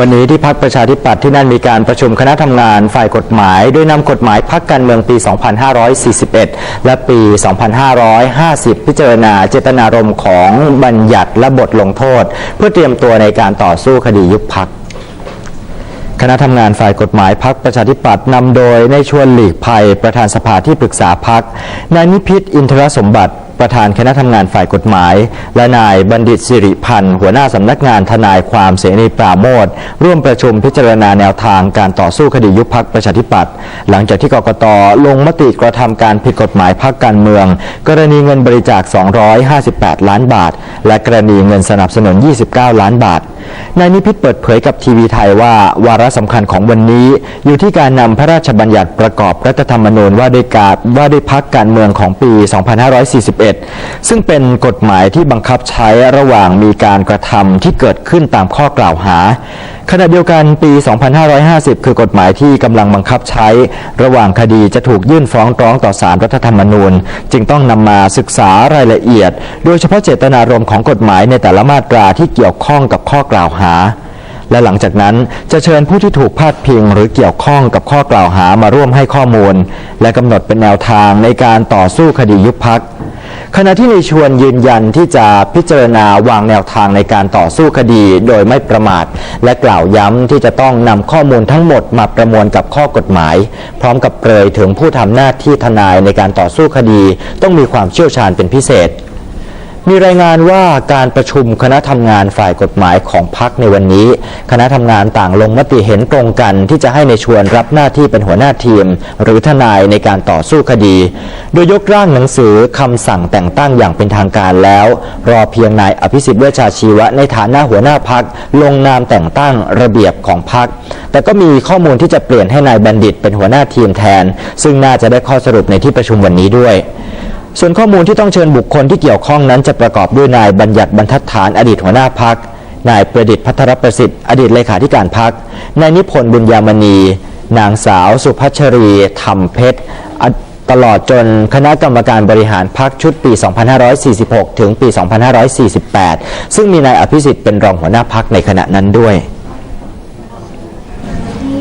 วันนี้ที่พักประชาธิปัตย์ที่นั่นมีการประชุมคณะทำงานฝ่ายกฎหมายโดยนำกฎหมายพักการเมืองปี 2541 และปี 2550 พิจารณาเจตนารมณ์ของบัญญัติและบทลงโทษ เพื่อเตรียมตัวในการต่อสู้คดียุบพักคณะทำงานฝ่ายกฎหมายพักประชาธิปัตย์นำโดยในชวนหลีกภัยประธานสภาที่ปรึกษาพักนายนิพิษอินทรสมบัติ ประธานคณะทำงานฝ่ายกฎหมาย และนายบัณฑิตสิริพันธ์ หัวหน้าสำนักงานทนายความเสรีปราโมทร่วมประชุมพิจารณาแนวทางการต่อสู้คดียุบพักประชาธิปัตย์หลังจากที่กกตลงมติกระทำการผิดกฎหมายพักการเมือง กรณีเงินบริจาค 258 ล้านบาท และกรณีเงินสนับสนุน 29 ล้านบาท นายนิพิษเปิดเผยกับทีวีไทยว่า วาระสำคัญของวันนี้ อยู่ที่การนำพระราชบัญญัติประกอบรัฐธรรมนูญว่าด้วยการว่าด้วยพักการเมืองของปี 2541 ซึ่งเป็นกฎหมายที่บังคับใช้ระหว่างมีการกระทำที่เกิดขึ้นตามข้อกล่าวหาขณะเดียวกันปี 2550 คือกฎหมายที่กำลังบังคับใช้ ระหว่างคดีจะถูกยื่นฟ้องร้องต่อศาลรัฐธรรมนูญ จึงต้องนำมาศึกษารายละเอียด โดยเฉพาะเจตนารมณ์ของกฎหมายในแต่ละมาตราที่เกี่ยวข้องกับข้อกล่าวหา และหลังจากนั้นจะเชิญผู้ที่ถูกพาดพิงหรือเกี่ยวข้องกับข้อกล่าวหามาร่วมให้ข้อมูล และกำหนดเป็นแนวทางในการต่อสู้คดียุบพัก ขณะที่ในชวนยืนยันที่จะพิจารณาวางแนวทางในการต่อสู้คดีโดยไม่ประมาท และกล่าวย้ำที่จะต้องนำข้อมูลทั้งหมดมาประมวลกับข้อกฎหมาย พร้อมกับเปรยถึงผู้ทำหน้าที่ทนายในการต่อสู้คดี ต้องมีความเชี่ยวชาญเป็นพิเศษ มีรายงานว่าการประชุมคณะทำงานฝ่ายกฎหมายของพักในวันนี้ คณะทำงานต่างลงมติเห็นตรงกันที่จะให้ในชวนรับหน้าที่เป็นหัวหน้าทีม หรือทนายในการต่อสู้คดี โดยยกร่างหนังสือคำสั่งแต่งตั้งอย่างเป็นทางการแล้ว รอเพียงนายอภิสิทธิ์เวชชาชีวะในฐานะหัวหน้าพักลงนามแต่งตั้งระเบียบของพักแต่ก็มีข้อมูลที่จะเปลี่ยนให้นายบัณฑิตเป็นหัวหน้าทีมแทน ซึ่งน่าจะได้ข้อสรุปในที่ประชุมวันนี้ด้วย ส่วนข้อมูลที่ต้องเชิญบุคคลที่เกี่ยวข้องนั้นจะประกอบด้วยนายบัญญัติบรรทัดฐานอดีตหัวหน้าพักนายประดิษฐ์พัทรประสิทธิ์อดีตเลขาธิการพักนายนิพนธ์บุญยามณี นางสาวสุพัชรีธรรมเพชรตลอดจนคณะกรรมการบริหารพักชุดปี 2546 ถึงปี 2548 ซึ่งมีนายอภิสิทธิ์เป็นรองหัวหน้าพักในขณะนั้นด้วย